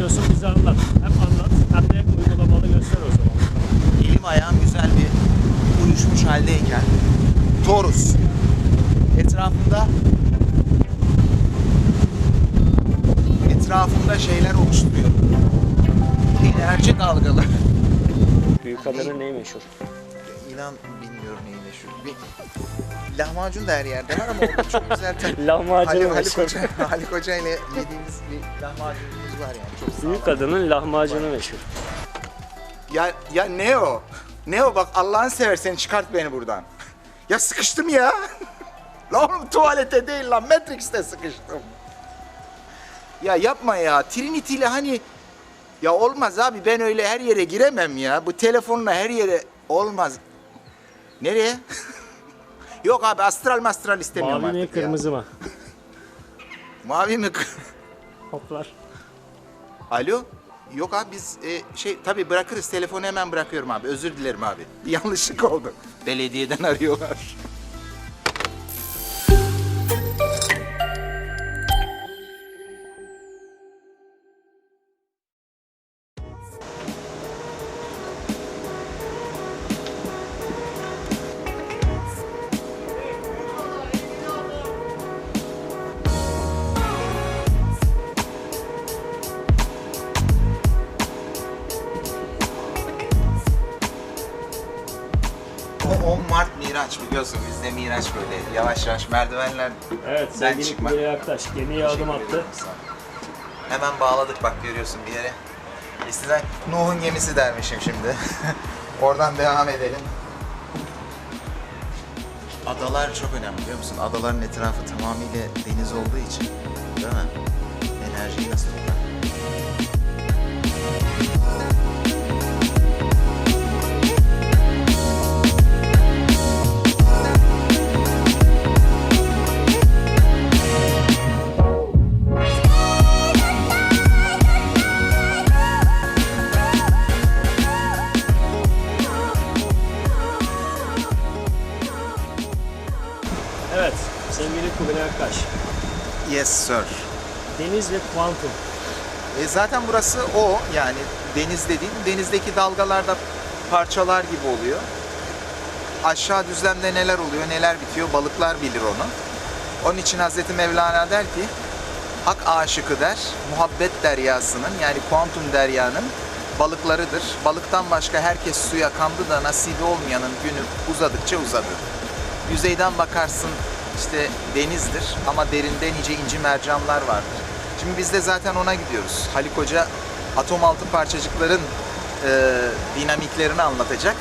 yapıyorsun bize anlat. Hem anlat hem de uygulamalı göster o zaman. Elim ayağım güzel bir uyuşmuş haldeyken Taurus etrafında etrafında şeyler oluşturuyor. Enerji dalgaları. Büyük adının neyi meşhur? İnan bilmiyorum neyi meşhur. Bir lahmacun da her yerde var ama orada çok güzel Haluk, Haluk, meşhur. Hoca, Haluk Hoca ile yediğimiz bir lahmacunumuz var yani. Çok Büyük ol. adının lahmacunu meşhur. Ya, ya ne o? Ne o bak Allah'ını seversen çıkart beni buradan. Ya sıkıştım ya. Lan oğlum tuvalete değil lan Matrix'te sıkıştım. Ya yapma ya. Trinity ile hani ya olmaz abi ben öyle her yere giremem ya. Bu telefonla her yere olmaz. Nereye? Yok abi astral mastral istemiyorum Mavi mi artık ya. kırmızı mı? Mavi mi? Hoplar. Alo? Yok abi biz e, şey tabii bırakırız telefonu hemen bırakıyorum abi. Özür dilerim abi. Bir yanlışlık oldu. Belediyeden arıyorlar. Yavaş yavaş merdivenler Evet sevgili çıkmak- Kubilay Aktaş gemiye adım attı. ederim sana. Hemen bağladık bak görüyorsun bir yere. Eskiden Nuh'un gemisi dermişim şimdi. Oradan devam edelim. Adalar çok önemli biliyor musun? Adaların etrafı tamamıyla deniz olduğu için değil mi? Enerjiyi nasıl tutar? Yes sir. Deniz ve kuantum. E zaten burası o yani deniz dediğin denizdeki dalgalarda parçalar gibi oluyor. Aşağı düzlemde neler oluyor, neler bitiyor balıklar bilir onu. Onun için Hazreti Mevlana der ki hak aşıkı der, muhabbet deryasının yani kuantum deryanın balıklarıdır. Balıktan başka herkes suya kandı da nasibi olmayanın günü uzadıkça uzadı. Yüzeyden bakarsın işte denizdir ama derinde nice inci mercanlar vardır. Şimdi biz de zaten ona gidiyoruz. Haluk Hoca atom altı parçacıkların e, dinamiklerini anlatacak.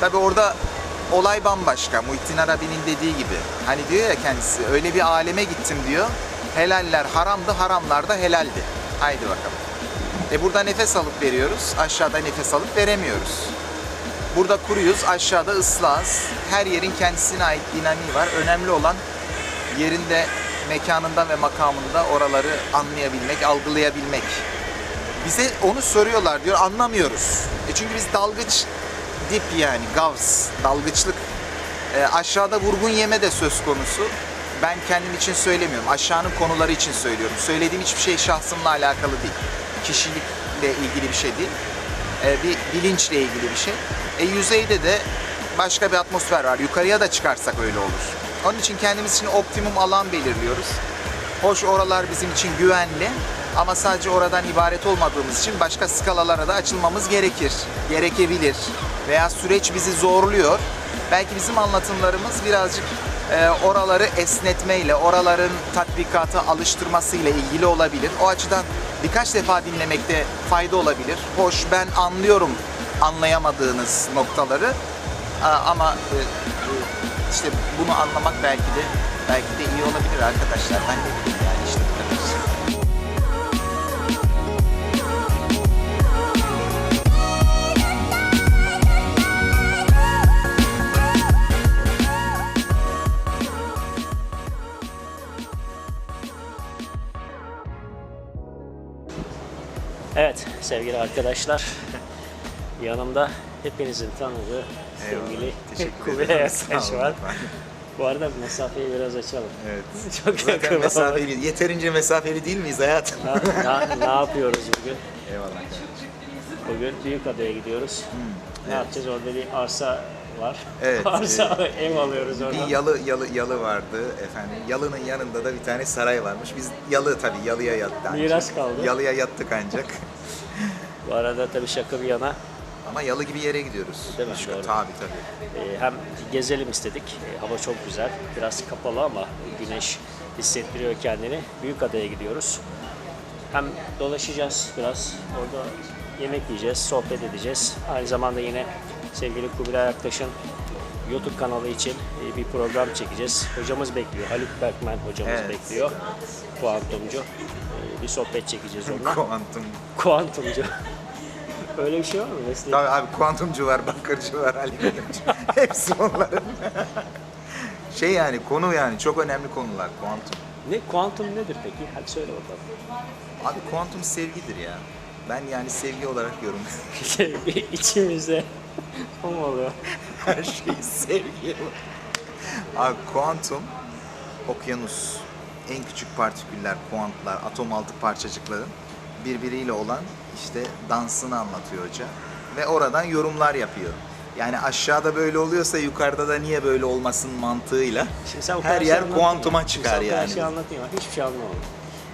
Tabi orada olay bambaşka. Muhittin Arabi'nin dediği gibi. Hani diyor ya kendisi öyle bir aleme gittim diyor. Helaller haramdı, haramlar da helaldi. Haydi bakalım. E burada nefes alıp veriyoruz, aşağıda nefes alıp veremiyoruz. Burada kuruyuz, aşağıda ıslahız. Her yerin kendisine ait dinamiği var. Önemli olan yerinde, mekanında ve makamında oraları anlayabilmek, algılayabilmek. Bize onu soruyorlar diyor, anlamıyoruz. E çünkü biz dalgıç dip yani, gavs, dalgıçlık. E, aşağıda vurgun yeme de söz konusu. Ben kendim için söylemiyorum, aşağının konuları için söylüyorum. Söylediğim hiçbir şey şahsımla alakalı değil. Kişilikle ilgili bir şey değil e, bir bilinçle ilgili bir şey. E, yüzeyde de başka bir atmosfer var. Yukarıya da çıkarsak öyle olur. Onun için kendimiz için optimum alan belirliyoruz. Hoş oralar bizim için güvenli ama sadece oradan ibaret olmadığımız için başka skalalara da açılmamız gerekir. Gerekebilir. Veya süreç bizi zorluyor. Belki bizim anlatımlarımız birazcık e, oraları esnetmeyle, oraların tatbikata alıştırmasıyla ilgili olabilir. O açıdan birkaç defa dinlemekte fayda olabilir. Hoş ben anlıyorum anlayamadığınız noktaları ama e, işte bunu anlamak belki de belki de iyi olabilir arkadaşlar. Ben de bileyim yani işte. Evet sevgili arkadaşlar. Yanımda hepinizin tanıdığı sevgili Aktaş olun var. Bu arada mesafeyi biraz açalım. Evet. Çok Zaten yakın. mesafeli, yeterince mesafeli değil miyiz hayatım? Ne, ne- ne yapıyoruz bugün? Eyvallah. Bugün Büyükada'ya gidiyoruz. Ne yapacağız? Orada bir arsa var. Evet, arsa ev alıyoruz Bir oradan. yalı yalı yalı vardı efendim. Yalının yanında da bir tane saray varmış. Biz yalı tabii yalıya yattık. Miras kaldı. Yalıya yattık ancak. Bu arada tabii şaka bir yana Ama yalı gibi yere gidiyoruz. Değil mi? Şu- Doğru. Tabii tabii. e, hem gezelim istedik. E, hava çok güzel. Biraz kapalı ama güneş hissettiriyor kendini. Büyükada'ya gidiyoruz. Hem dolaşacağız biraz. Orada yemek yiyeceğiz, sohbet edeceğiz. Aynı zamanda yine sevgili Kubilay Aktaş'ın YouTube kanalı için e, bir program çekeceğiz. Hocamız bekliyor. Haluk Berkmen hocamız Evet. bekliyor. Kuantumcu. E, bir sohbet çekeceğiz onunla. Kuantum. Kuantumcu. Öyle bir şey var mı meslek? Tabii abi kuantumcu var, bakırcı var, alüminyumcu. Hepsi onların. şey yani konu yani çok önemli konular kuantum. Ne kuantum nedir peki? Hadi söyle bakalım. Abi kuantum sevgidir ya. Ben yani sevgi olarak yorumluyorum. Şey, o mu oluyor? Her şeyi sevgi. Abi kuantum okyanus. En küçük partiküller, kuantlar, atom altı parçacıkların birbiriyle olan işte dansını anlatıyor hoca. Ve oradan yorumlar yapıyor. Yani aşağıda böyle oluyorsa yukarıda da niye böyle olmasın mantığıyla Şimdi sen kadar her şey yer anlattın kuantuma ya. çıkar Şimdi sen o kadar yani. şey anlattın ya. Hiçbir şey anlamadım.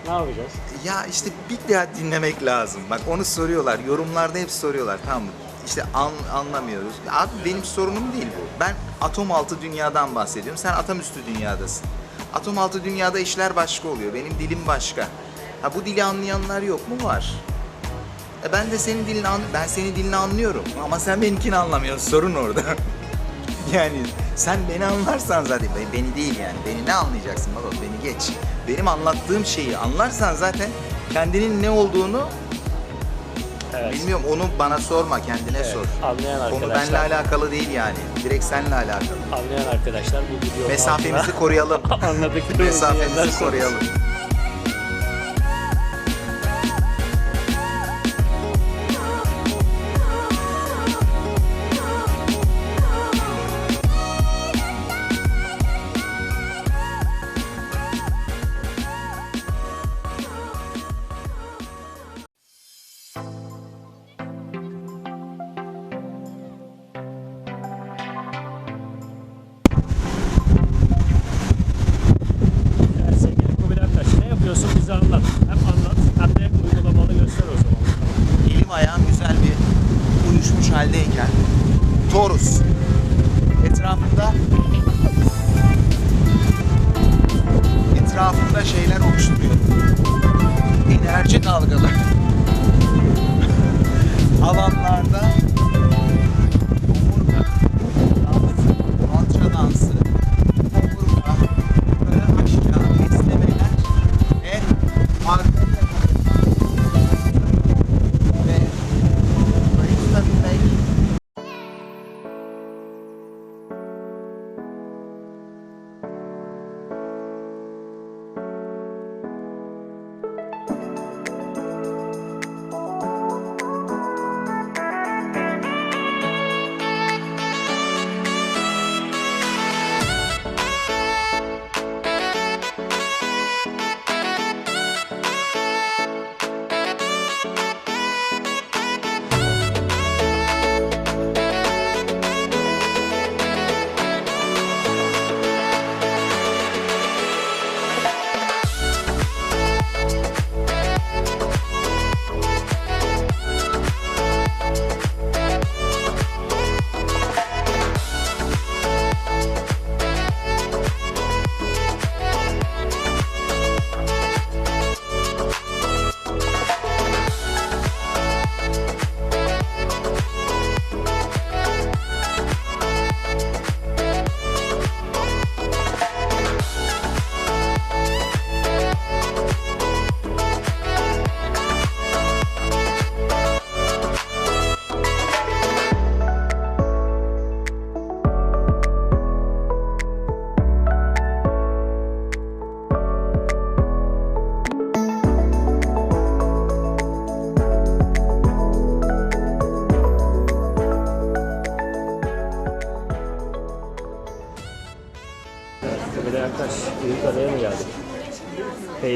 Ne yapacağız? Ya işte bir daha dinlemek lazım. Bak onu soruyorlar. Yorumlarda hep soruyorlar. Tamam mı? İşte an, anlamıyoruz. Ya Abi benim sorunum değil bu. Ben atom altı dünyadan bahsediyorum. Sen atom üstü dünyadasın. Atom altı dünyada işler başka oluyor. Benim dilim başka. Ha bu dili anlayanlar yok mu? Var. E ben de senin dilini an ben senin dilini anlıyorum ama sen benimkini anlamıyorsun. Sorun orada. yani sen beni anlarsan zaten beni- beni değil yani. Beni ne anlayacaksın baba? Beni geç. Benim anlattığım şeyi anlarsan zaten kendinin ne olduğunu Evet. bilmiyorum onu bana sorma kendine Evet, sor. Anlayan Konu arkadaşlar. benimle alakalı değil yani. Direkt seninle alakalı. Anlayan arkadaşlar bu videonun Mesafemizi koruyalım. anladıklarımızı Mesafemizi koruyalım. Şeyler oluşturuyor. Enerji dalgalı alanlarda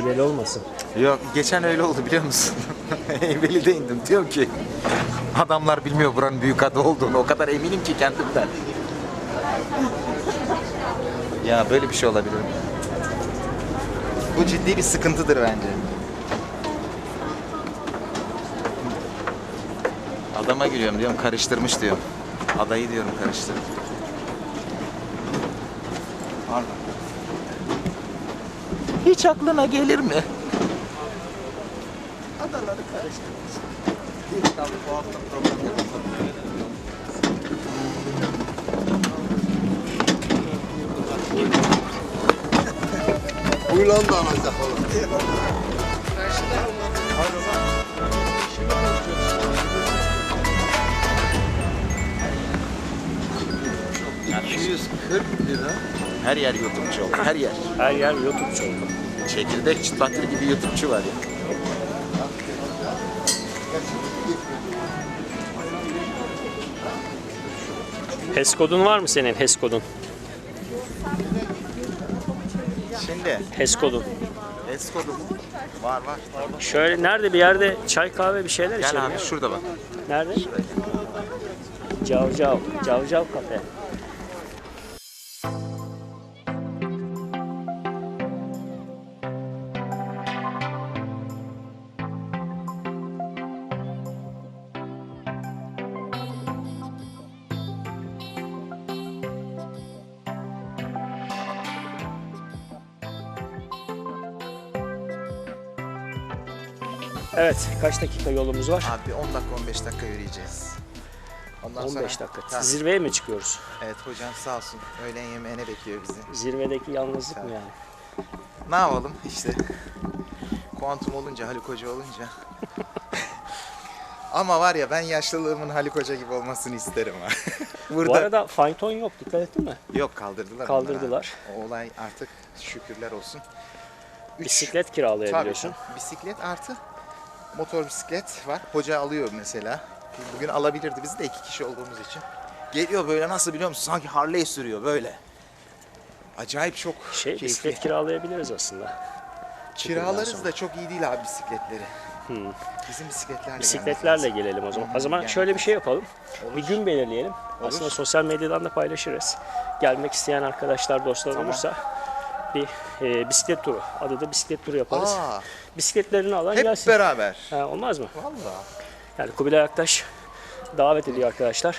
Heybeli olmasın. Yok geçen öyle oldu biliyor musun? Heybeli'de indim. Diyorum ki adamlar bilmiyor buranın büyük adı olduğunu. O kadar eminim ki kendimden. ya böyle bir şey olabilir mi? Bu ciddi bir sıkıntıdır bence. Adama gülüyorum diyorum karıştırmış diyorum. Adayı diyorum karıştırmış. Hiç aklına gelir mi? Adaları karıştırmış. Buyulan da alacak oğlum. Yani 240 lira. Her yer YouTube'cu oldu. Her yer. Her yer YouTube'cu oldu. Çekirdek çıtlatır gibi YouTube'cu var ya. HES kodun var mı senin HES kodun? Şimdi HES kodun. Eskodu mu? Var var. Şöyle nerede bir yerde çay kahve bir şeyler Gel içelim. abi ya. şurada bak. Nerede? Cavcav. Cavcav kafe. Evet, kaç dakika yolumuz var? Abi 10 dakika 15 dakika yürüyeceğiz. Ondan 15 sonra- dakika. Tabii. Zirveye mi çıkıyoruz? Evet hocam sağ olsun. Öğlen yemeğine bekliyor bizi. Zirvedeki yalnızlık mı Tabii. yani? Ne yapalım işte. Kuantum olunca, Haluk Hoca olunca. Ama var ya ben yaşlılığımın Haluk Hoca gibi olmasını isterim ha. Burada Bu arada fayton yok, dikkat ettin mi? yok kaldırdılar. Kaldırdılar. O olay artık şükürler olsun. Üç- Bisiklet kiralayabiliyorsun. Tabii. Bisiklet artı motor bisiklet var. Hoca alıyor mesela. Bugün alabilirdi biz de iki kişi olduğumuz için. Geliyor böyle nasıl biliyor musun? Sanki Harley sürüyor böyle. Acayip çok Şey, keyifli. bisiklet kiralayabiliriz aslında. Kiralarız da çok iyi değil abi bisikletleri. Hmm. Bizim bisikletlerle Bisikletlerle gelmemiz gelelim o zaman. O zaman yani. şöyle bir şey yapalım. Bir gün belirleyelim. Aslında sosyal medyadan da paylaşırız. Gelmek isteyen arkadaşlar, dostlar olursa bir e, bisiklet turu. Adı da bisiklet turu yaparız. Aa, Bisikletlerini alan hep gelsin. beraber. Ha, olmaz mı? Vallahi. Yani Kubilay Aktaş davet ediyor arkadaşlar.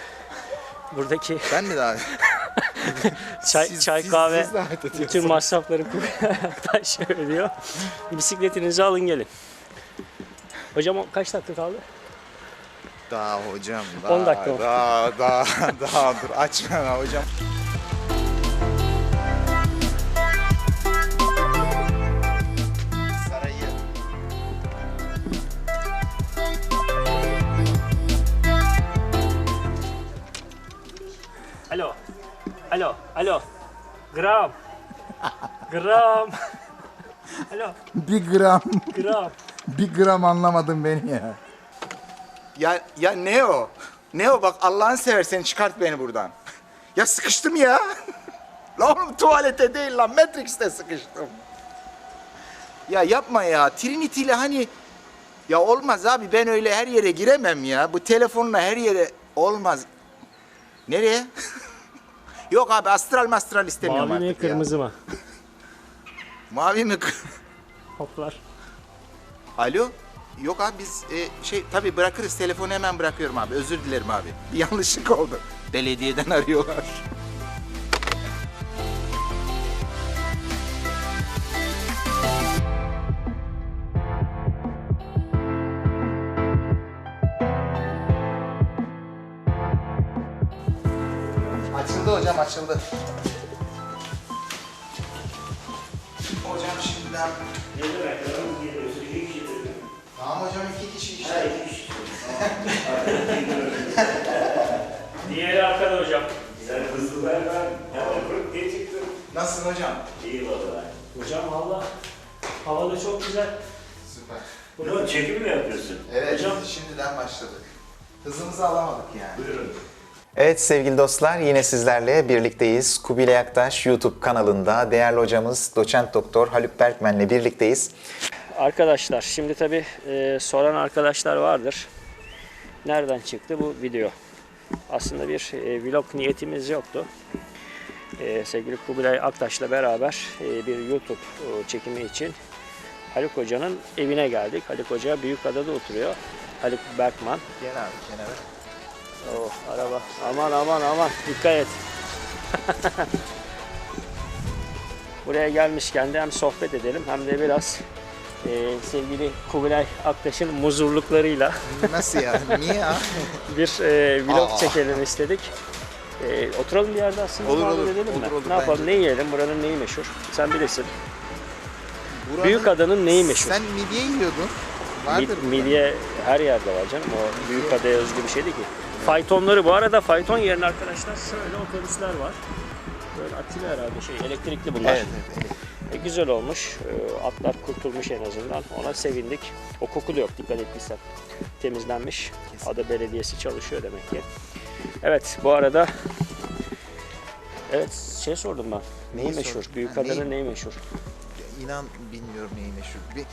Buradaki Ben mi daha? çay, Siz- çay siz- kahve siz davet ediyorsunuz. bütün masrafları Kubilay Aktaş ödüyor. Bisikletinizi alın gelin. Hocam o kaç dakika kaldı? Daha hocam. Daha, 10 dakika mı? Daha, daha, daha dur açma hocam. Gram. Gram. Alo. Bir gram, Gram. bir gram anlamadın beni ya. Ya, ya ne o? Ne o bak Allah'ını seversen çıkart beni buradan. Ya sıkıştım ya. lan oğlum tuvalete değil lan Matrix'te sıkıştım. Ya yapma ya. Trinity ile hani ya olmaz abi ben öyle her yere giremem ya. Bu telefonla her yere olmaz. Nereye? Yok abi astral mastral istemiyorum Mavi mi artık ya. kırmızı mı? Mavi mi? Hoplar. Alo? Yok abi biz e, şey tabii bırakırız telefonu hemen bırakıyorum abi. Özür dilerim abi. Bir yanlışlık oldu. Belediyeden arıyorlar. Açıldı hocam açıldı. Hocam şimdiden Tamam hocam iki kişi işte. Diğeri arkada hocam. Sen hızlı ver ben. Hemen diye çıktım. Nasılsın hocam? İyi valla. Hocam valla hava da çok güzel. Süper. Yok çekim mi yapıyorsun? Evet Hocam. şimdiden başladık. Hızımızı alamadık yani. Buyurun. Evet sevgili dostlar yine sizlerle birlikteyiz. Kubilay Aktaş YouTube kanalında değerli hocamız doçent doktor Haluk Berkmen'le birlikteyiz. Arkadaşlar şimdi tabi soran arkadaşlar vardır. Nereden çıktı bu video? Aslında bir e, vlog niyetimiz yoktu. E, sevgili Kubilay Aktaş'la beraber e, bir YouTube e, çekimi için Haluk Hoca'nın evine geldik. Haluk Hoca Büyükada'da oturuyor. Haluk Berkman. Gel abi kenara. Oh araba. Aman aman aman dikkat et. Buraya gelmişken de hem sohbet edelim hem de biraz e, sevgili Kubilay Aktaş'ın muzurluklarıyla Nasıl ya? Niye ya? bir e, vlog Aa. çekelim istedik. E, oturalım bir yerde aslında Olur, muhabbet olur. edelim mi? Olur, olur, ne yapalım bence ne yiyelim buranın neyi meşhur? Sen bilirsin. Buranın- Büyük adanın neyi meşhur? Sen midye yiyordun. Vardır Mid- burada. midye her yerde var canım. O büyük adaya özgü bir şey değil ki. Faytonları bu arada fayton yerine arkadaşlar şöyle otobüsler var. Böyle Atilla herhalde şey elektrikli bunlar. Evet, evet, evet. E, güzel olmuş. E, atlar kurtulmuş en azından. Ona sevindik. O koku da yok dikkat ettiysen. Temizlenmiş. Ada Belediyesi çalışıyor demek ki. Evet bu arada Evet şey sordum ben. Neyi meşhur? Büyük Ha, neyi- neyi meşhur? İnan bilmiyorum neyi meşhur. Bir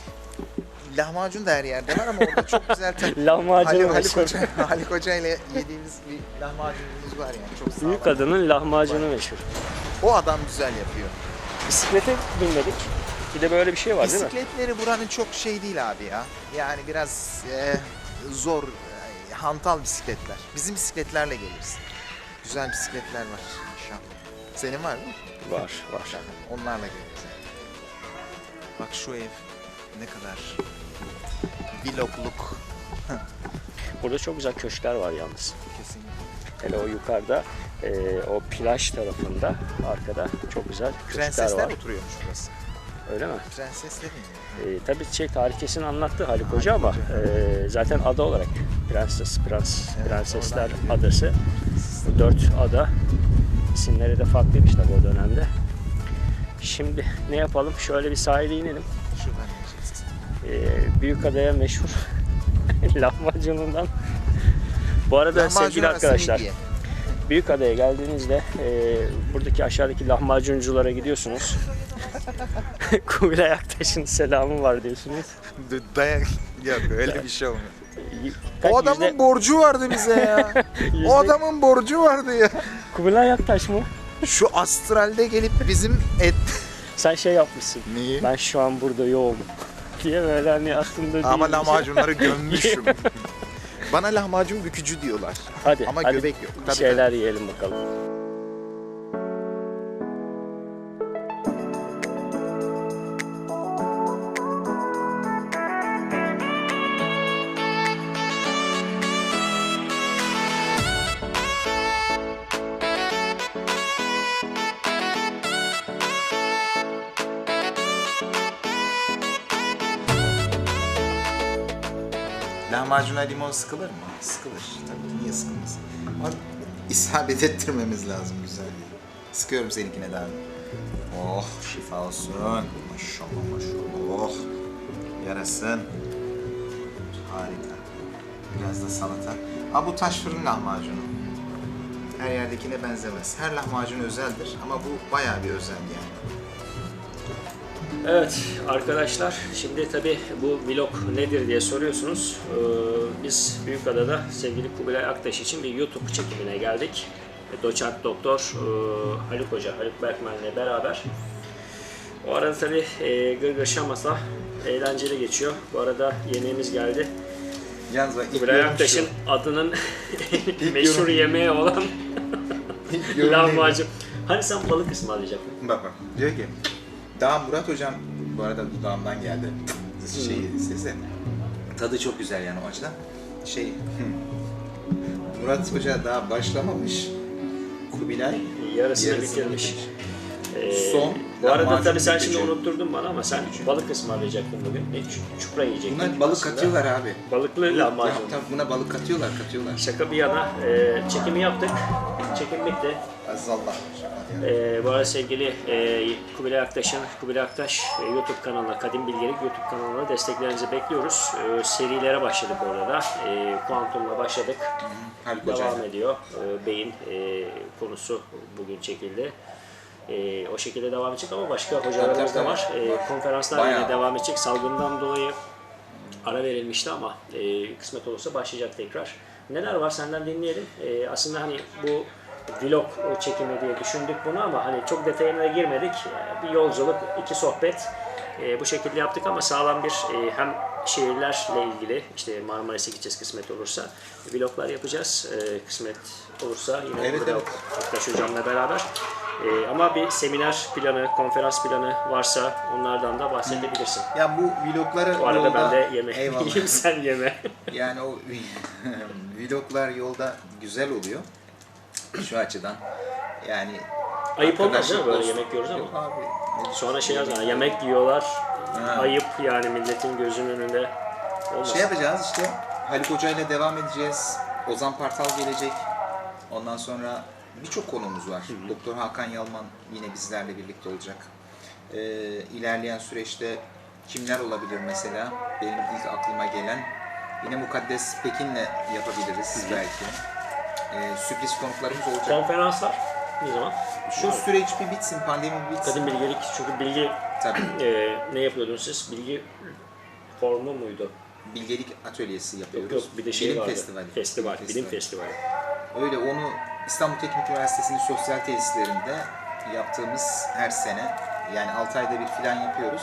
lahmacun da her yerde var ama orada çok güzel tabii. Lahmacunu Haluk, Haluk, meşhur. Hoca, Haluk Hoca ile yediğimiz bir lahmacunumuz var yani çok sağ Büyük olun. adanın lahmacunu meşhur. O adam güzel yapıyor. Bisiklete binmedik. Bir de böyle bir şey var değil mi? Bisikletleri buranın çok şey değil abi ya. Yani biraz e, zor, e, hantal bisikletler. Bizim bisikletlerle geliriz. Güzel bisikletler var inşallah. Senin var mı? Var, var. Onlarla geliriz. Bak şu ev ne kadar vlogluk. Burada çok güzel köşkler var yalnız. Kesinlikle. Hele o yukarıda, e, o plaj tarafında, arkada çok güzel köşkler Prensesler var. oturuyormuş burası. Öyle mi? Prensesler mi? E, tabii şey tarihçesini anlattı Haluk Hoca ama e, zaten ada olarak Prenses, Prens, Evet, Prensesler. Adası. Bu dört ada. İsimleri de farklıymış tabii o dönemde. Şimdi ne yapalım? Şöyle bir sahile inelim. Büyükada'ya meşhur lahmacunundan. Bu arada Lahmacun sevgili arkadaşlar, midye. Büyükada'ya geldiğinizde e, buradaki aşağıdaki lahmacunculara gidiyorsunuz. Kubilay Aktaş'ın selamı var diyorsunuz. Dayak yok öyle bir şey olmuyor. Kaç o adamın yüzde- borcu vardı bize ya. yüzde- o adamın borcu vardı ya. Kubilay Aktaş mı? Şu astralde gelip bizim et... Sen şey yapmışsın. Neyi? Ben şu an burada yoğum diye böyle hani aklımda Ama lahmacunları gömmüşüm. Bana lahmacun bükücü diyorlar. Hadi, Ama hadi göbek yok. bir Tabii, şeyler yiyelim bakalım. Lahmacuna limon sıkılır mı? Sıkılır. Tabii niye sıkılmasın? Ama isabet ettirmemiz lazım güzel. Sıkıyorum seninkine daha. Oh şifa olsun. Maşallah maşallah. Oh. Yarasın. Harika. Biraz da salata. Ha bu taş fırın lahmacunu. Her yerdekine benzemez. Her lahmacun özeldir ama bu bayağı bir özel yani. Evet arkadaşlar şimdi tabi bu vlog nedir diye soruyorsunuz. Ee, biz Büyükada'da sevgili Kubilay Aktaş için bir YouTube çekimine geldik. Doçent Doktor e, Haluk Hoca, Haluk Berkmen'le beraber. O arada tabi e, gırgır şamasa eğlenceli geçiyor. Bu arada yemeğimiz geldi. Yalnız bak ilk Kubilay Aktaş'ın adının meşhur yorum. yemeği olan lahmacun. Hani sen balık ısmarlayacaktın? Bak bak diyor ki daha Murat hocam bu arada dudağımdan geldi şey sesi. Tadı çok güzel yani o açıdan. Şey Murat hoca daha başlamamış. Kubilay Yarısını yarısını bitirmiş. Ee, Son Bu arada tabii sen şimdi unutturdun bana ama sen balık ısmarlayacaktın bugün. Ne ç- çupra yiyecektin. Buna balık aslında. katıyorlar abi. Balıklı lahmacun. tabii buna balık katıyorlar, katıyorlar. Şaka bir yana e, çekimi yaptık. Çekim bitti. Azallah. E, bu arada sevgili e, Kubilay Aktaş'ın Kubilay Aktaş e, YouTube kanalına, Kadim Bilgelik YouTube kanalına desteklerinizi bekliyoruz. E, serilere başladık orada da. E, Kuantum'la başladık. Haluk Devam ediyor. E, beyin e, konusu bugün çekildi. E, o şekilde devam edecek ama başka hocalarımız da var. E, konferanslar Bayağı. yine devam edecek. Salgından dolayı ara verilmişti ama e, kısmet olursa başlayacak tekrar. Neler var senden dinleyelim. E, aslında hani bu vlog çekimi diye düşündük bunu ama hani çok detayına girmedik. Bir yolculuk, iki sohbet e, bu şekilde yaptık ama sağlam bir e, hem şehirlerle ilgili işte Marmaris'e gideceğiz kısmet olursa vloglar yapacağız. E, kısmet olursa yine Evet, burada evet. Aktaş hocamla beraber. E, ama bir seminer planı, konferans planı varsa onlardan da bahsedebilirsin. Ya bu vlogları Bu arada yolda... ben de yemek Eyvallah. sen yeme. Yani o vloglar yolda güzel oluyor. Şu açıdan. Yani Ayıp olmaz değil mi böyle yemek yiyoruz ama? Yok abi. Sonra şey yazar, yemek yiyorlar, Ha. ayıp yani milletin gözünün önünde olmasın. Şey yapacağız işte Haluk Hoca ile devam edeceğiz. Ozan Partal gelecek. Ondan sonra birçok konumuz var. Doktor Hakan Yalman yine bizlerle birlikte olacak. Ee, ilerleyen süreçte kimler olabilir mesela? Benim ilk aklıma gelen yine Mukaddes Pekin'le yapabiliriz belki. Ee, sürpriz konuklarımız olacak. Konferanslar ne zaman? Şu süreç bir bitsin, pandemi bir bitsin. Kadın bilgelik, çünkü bilgi Tabii. e, ne yapıyordunuz siz? Bilgi formu muydu? Bilgelik atölyesi yapıyoruz. Yok yok bir de şey Bilim vardı. festivali. Festival, bilim festivali. Öyle onu İstanbul Teknik Üniversitesi'nin sosyal tesislerinde yaptığımız her sene yani 6 ayda bir filan yapıyoruz.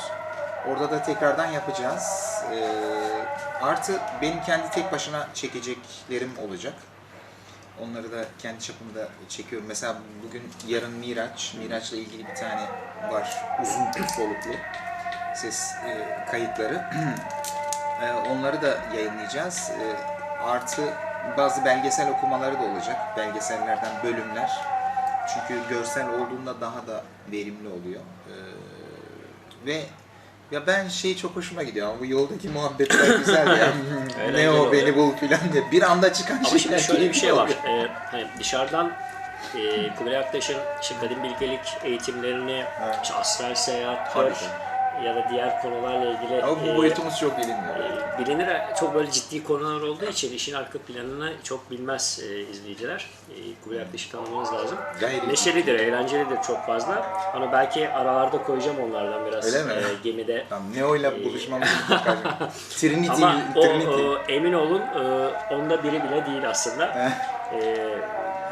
Orada da tekrardan yapacağız. Ee, artı benim kendi tek başına çekeceklerim olacak. Onları da kendi çapımda çekiyorum. Mesela bugün yarın Miraç, Miraç'la ilgili bir tane var. Uzun soluklu ses e, kayıtları. E, onları da yayınlayacağız. E, artı bazı belgesel okumaları da olacak. Belgesellerden bölümler. Çünkü görsel olduğunda daha da verimli oluyor. E, ve ya ben şey çok hoşuma gidiyor ama bu yoldaki muhabbetler güzel ya. Ne o oluyor. beni bul filan diye. Bir anda çıkan Ama şeyler şimdi şöyle bir şey var. oluyor. Ee, hani dışarıdan e, Kubilay Aktaş'ın işte kadın bilgelik eğitimlerini, işte astral Tabii. Ya da diğer konularla ilgili Ama bu e, boyutumuz çok bilinmiyor. e, bilinir çok böyle ciddi konular olduğu için işin arka planını çok bilmez e, izleyiciler. E, Kubilay Aktaş'ı tanımanız lazım. Gayri- Neşelidir, eğlencelidir çok fazla. Hani belki aralarda koyacağım onlardan biraz Öyle mi? e, gemide. Tamam, Neo'yla buluşmamız mutlaka. Trinity, Ama o, Trinity. o, emin olun e, onda biri bile değil aslında. E,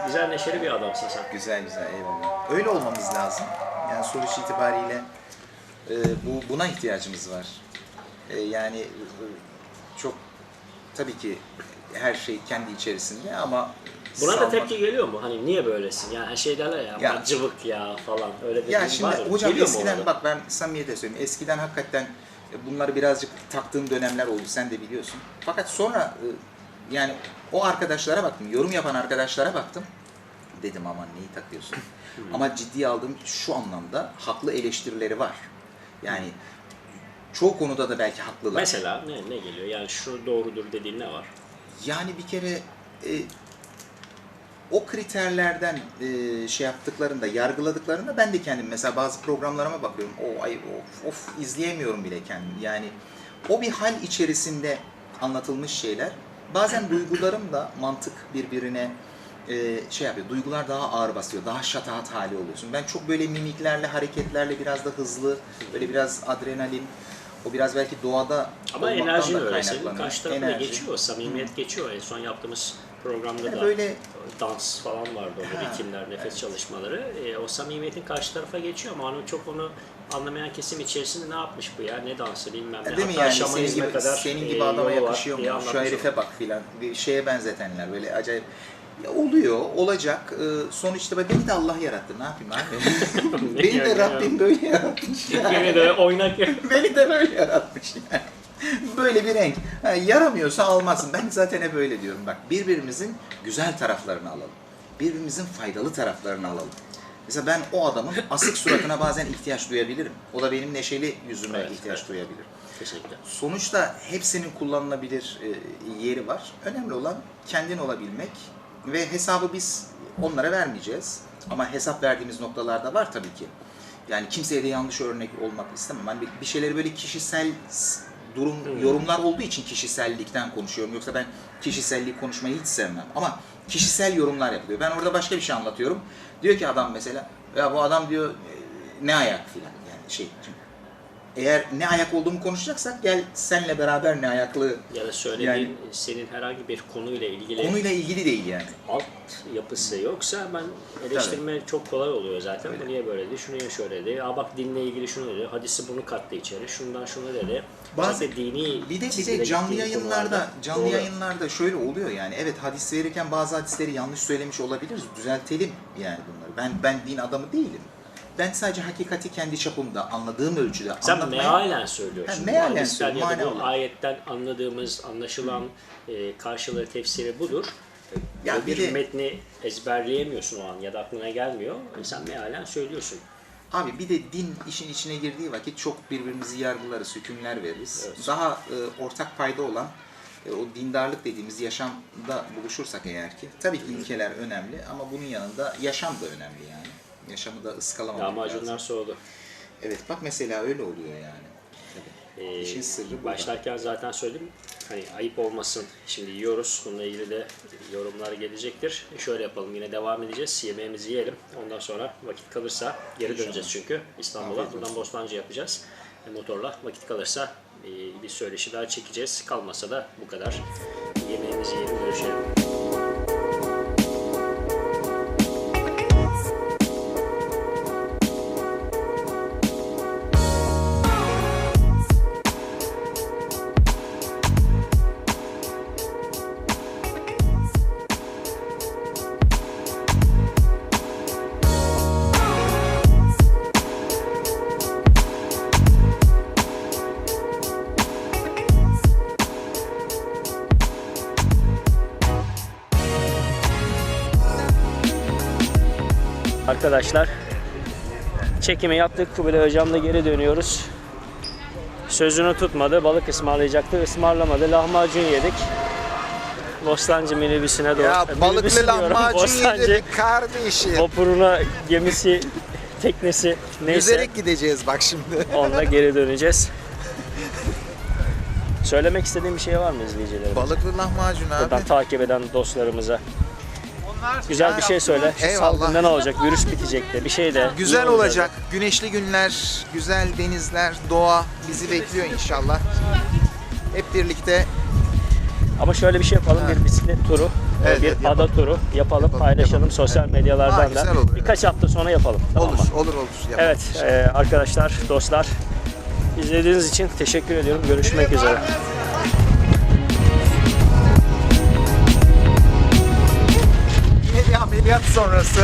güzel neşeli bir adamsın sen. Güzel güzel eyvallah. Öyle olmamız lazım. Yani sonuç itibariyle e, bu buna ihtiyacımız var. E, yani çok tabii ki her şey kendi içerisinde ama Buna da salma- tepki geliyor mu? Hani niye böylesin? Yani şey derler ya, Ya- ya cıvık ya falan öyle Ya dediğin şimdi var ya. hocam Geliyor eskiden bak ben samimiyetle söyleyeyim. Eskiden hakikaten e, bunları birazcık taktığım dönemler oldu. Sen de biliyorsun. Fakat sonra e, yani o arkadaşlara baktım. Yorum yapan arkadaşlara baktım. Dedim aman neyi takıyorsun? Ama ciddiye aldığım şu anlamda haklı eleştirileri var. Yani çoğu konuda da belki haklılar. Mesela ne, ne geliyor? Yani şu doğrudur dediğin ne var? Yani bir kere e, o kriterlerden e, şey yaptıklarında, yargıladıklarında ben de kendim mesela bazı programlarıma bakıyorum. O ay of, of izleyemiyorum bile kendim. Yani o bir hal içerisinde anlatılmış şeyler. Bazen duygularım da mantık birbirine e, şey yapıyor. Duygular daha ağır basıyor. Daha şatahat hali oluyorsun. Ben çok böyle mimiklerle, hareketlerle biraz da hızlı, böyle biraz adrenalin, o biraz belki doğada Ama da öyle. Senin karşı tarafına Enerji. geçiyor. Samimiyet geçiyor. En son yaptığımız programda Yani da böyle- dans falan vardı orada. Ritimler, nefes çalışmaları. E, o samimiyetin karşı tarafa geçiyor ama onu çok onu anlamayan kesim içerisinde ne yapmış bu ya? Ne dansı bilmem ne. Değil mi Hatta yani senin gibi, kadar senin e, gibi adama var yakışıyor mu? Şu anlatmış herife bak filan bir şeye benzetenler böyle acayip. Ya oluyor, olacak. Ee, sonuçta ben- beni de Allah yarattı. Ne yapayım abi? beni de yani Rabbim böyle yaratmış. o. Beni de oynak beni de böyle yaratmış yani. Böyle bir renk. Ha, yaramıyorsa almazsın. Ben zaten hep öyle diyorum. Bak birbirimizin güzel taraflarını alalım. Birbirimizin faydalı taraflarını alalım. Mesela ben o adamın asık suratına bazen ihtiyaç duyabilirim. O da benim neşeli yüzüme Evet, ihtiyaç evet. duyabilir. Kesinlikle. Sonuçta hepsinin kullanılabilir e, yeri var. Önemli olan kendin olabilmek ve hesabı biz onlara vermeyeceğiz. Ama hesap verdiğimiz noktalarda var tabii ki. Yani kimseye de yanlış örnek olmak istemem. Hani bir- bir şeyleri böyle kişisel durum yorumlar olduğu için kişisellikten konuşuyorum. Yoksa ben kişiselliği konuşmayı hiç sevmem. Ama kişisel yorumlar yapılıyor. Ben orada başka bir şey anlatıyorum. Diyor ki adam mesela ya bu adam diyor e, ne ayak filan yani şey eğer ne ayak olduğumu konuşacaksak gel senle beraber ne ayaklı Ya da söylediğin Yani- senin herhangi bir konuyla ilgili konuyla ilgili değil yani. alt yapısı yoksa ben eleştirme çok kolay oluyor zaten. Bu niye böyle dedi, şunu niye şöyle dedi. Aa bak dinle ilgili şunu dedi, hadisi bunu kattı içeri, şundan şunu dedi. Bazı- dini Bir de de canlı yayınlarda konularda canlı doğru. yayınlarda şöyle oluyor yani. Evet hadis verirken bazı hadisleri yanlış söylemiş olabiliriz. Düzeltelim yani bunları. Ben ben din adamı değilim. Ben sadece hakikati kendi çapımda anladığım ölçüde Sen anlatmaya- mealen söylüyorsun. Ha, mealen hadisten söylüyorum, ya bu ayetten anladığımız, anlaşılan e, karşılığı tefsiri budur. Ya bir de- metni ezberleyemiyorsun o an ya da aklına gelmiyor. E, sen mealen söylüyorsun. Abi bir de din işin içine girdiği vakit çok birbirimizi yargılarız, hükümler veririz. Evet. Daha e, ortak payda olan e, o dindarlık dediğimiz yaşamda buluşursak eğer ki tabii ki ilkeler önemli ama bunun yanında yaşam da önemli yani. Yaşamı da Lahmacunlar lazım. soğudu. Evet bak mesela öyle oluyor yani. Tabii. Ee, İşin sırrı burada. Başlarken zaten söyledim. Hani ayıp olmasın. Şimdi yiyoruz. Bununla ilgili de yorumlar gelecektir. Şöyle yapalım. Yine devam edeceğiz. Yemeğimizi yiyelim. Ondan sonra vakit kalırsa geri döneceğiz çünkü. İstanbul'a. Buradan Bostancı yapacağız. E, motorla. Vakit kalırsa e, bir söyleşi daha çekeceğiz. Kalmasa da bu kadar. Yemeğimizi yiyelim. Görüşelim. Arkadaşlar çekimi yaptık. Kubilay Hocam'la geri dönüyoruz. Sözünü tutmadı. Balık ısmarlayacaktı. Ismarlamadı. Lahmacun yedik. Bostancı minibüsüne doğru. Ya balıklı lahmacun Bostancı yedik kardeşim. vapuruna, gemisi, teknesi neyse Yüzerek gideceğiz bak şimdi. onunla geri döneceğiz. Söylemek istediğim bir şey var mı izleyicilerimize? Balıklı lahmacun abi. Buradan takip eden dostlarımıza. Güzel bir şey söyle. Şu Eyvallah. salgında ne olacak? Virüs bitecek de. Bir şey de. Güzel iyi olacak. Güneşli günler, güzel denizler, doğa bizi bekliyor inşallah. Hep birlikte Ama şöyle bir şey yapalım. Bir bisiklet turu, Evet, bir evet, ada yapalım. turu yapalım, Yapalım, paylaşalım yapalım. sosyal Evet. medyalardan Aa, da. güzel olur, Birkaç hafta sonra yapalım. Tamam olur, mı? olur, olur. yapalım. Evet e, arkadaşlar, dostlar izlediğiniz için teşekkür ediyorum. Görüşmek üzere. Ameliyat sonrası